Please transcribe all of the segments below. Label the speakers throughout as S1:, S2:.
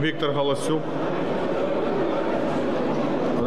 S1: Віктор Галасюк.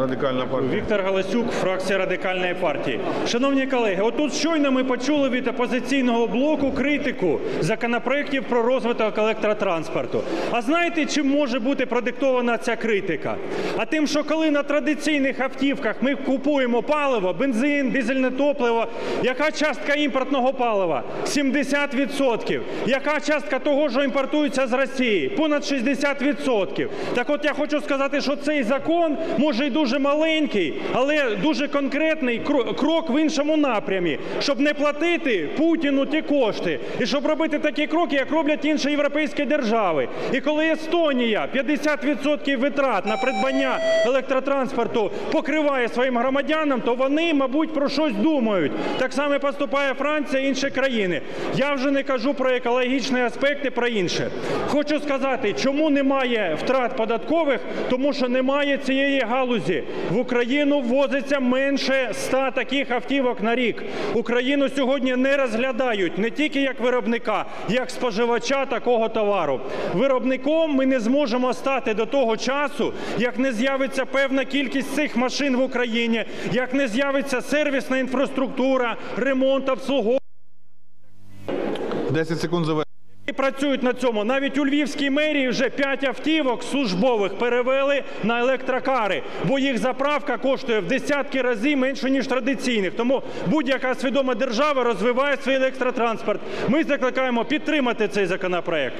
S1: Радикальна партія.
S2: Віктор Галасюк, фракція радикальної партії. Шановні колеги, отут щойно ми почули від опозиційного блоку критику законопроєктів про розвиток електротранспорту. А знаєте, чим може бути продиктована ця критика? А тим, що коли на традиційних автівках ми купуємо паливо, бензин, дизельне топливо, яка частка імпортного палива? 70%. Яка частка того, що імпортується з Росії? Понад 60%. Так от я хочу сказати, що цей закон може й дуже маленький, але дуже конкретний кро- крок в іншому напрямі, щоб не платити Путіну ті кошти, і щоб робити такі кроки, як роблять інші європейські держави. І коли Естонія 50% витрат на придбання електротранспорту покриває своїм громадянам, то вони, мабуть, про щось думають. Так само поступає Франція і інші країни. Я вже не кажу про екологічні аспекти, про інше. Хочу сказати, чому немає втрат податкових, тому що немає цієї галузі. В Україну ввозиться менше 100 таких автівок на рік. Україну сьогодні не розглядають не тільки як виробника, як споживача такого товару. Виробником ми не зможемо стати до того часу, як не з'явиться певна кількість цих машин в Україні, як не з'явиться сервісна інфраструктура, ремонт, обслуговування.
S1: 10 секунд завершити.
S2: І працюють на цьому. Навіть у Львівській мерії вже 5 автівок службових перевели на електрокари, бо їх заправка коштує в десятки разів менше, ніж традиційних. Тому будь-яка свідома держава розвиває свій електротранспорт. Ми закликаємо підтримати цей законопроект.